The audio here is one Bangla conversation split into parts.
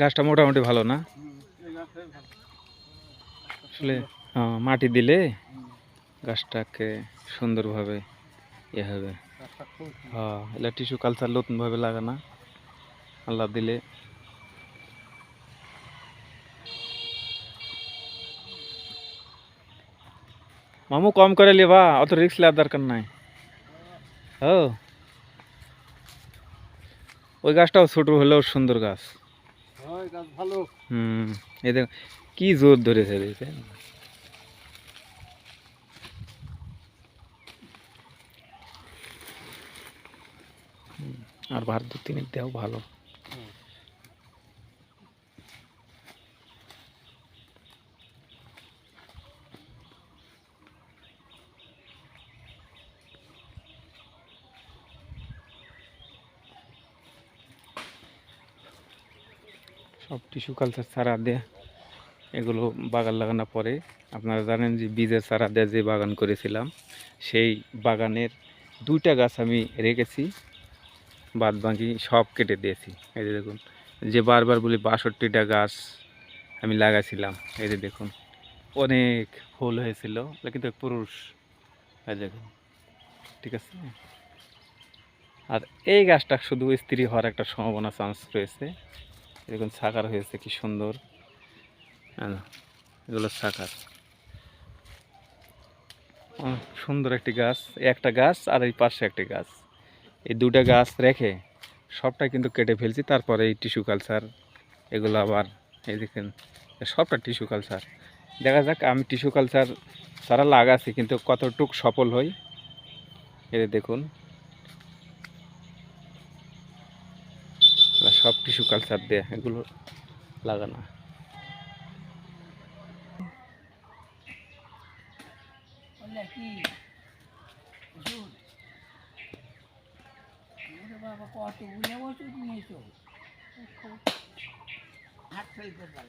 গাছটা মোটামুটি ভালো না? আসলে মাটি দিলে গাছটাকে সুন্দরভাবে ইয়ে হবে। হ্যাঁ এগুলা টিস্যু কালচার নতুনভাবে লাগানা। আল্লাহ দিলে। মামু, কম করে লিবা, অত রিস্ক নেওয়ার দরকার নাই। ও। ওই গাছটাও ছোট হলেও সুন্দর গাছ। কি জোর ধরেছে দেখে আর ভার দু তিনের দেহ ভালো। সব টিস্যু কালচার চারা দেয়া, এগুলো বাগান লাগানোর পরে আপনারা জানেন যে বীজের চারা দিয়ে যে বাগান করেছিলাম, সেই বাগানের দুইটা গাছ আমি রেখেছি, বাদ বাকি সব কেটে দিয়েছি। এই যে দেখুন, যে বারবার বলি বাষট্টিটা গাছ আমি লাগাছিলাম এই যে দেখুন, অনেক ফুল হয়েছিল, কিন্তু পুরুষ, এই দেখুন, ঠিক আছে? আর এই গাছটা শুধু স্ত্রী হওয়ার একটা সম্ভাবনা চান্স রয়েছে। এরকম সাকার হয়েছে কি সুন্দর। হ্যাঁ, এগুলো সাকার। সুন্দর একটি গাছ একটা গাছ আর এই পাশে একটি গাছ। এই দুটা গাছ রেখে সবটা কিন্তু কেটে ফেলছি তারপরে এই টিস্যু কালচার এগুলো আবার এই দেখেন সবটা টিস্যু কালচার। দেখা যাক আমি টিস্যু কালচার সারা লাগাচ্ছি কিন্তু কতটুক সফল হই যে দেখুন। সব টিস্যু কালচার দিয়ে এগুলো লাগানো। বললে কি ওষুধ ওরে বাবা কতগুলো ওষুধ নিয়েছো? হাত ফেল করবার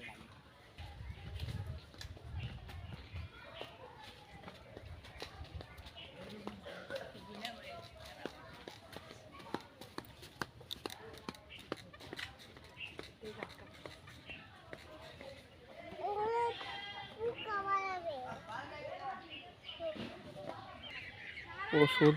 ওষুধ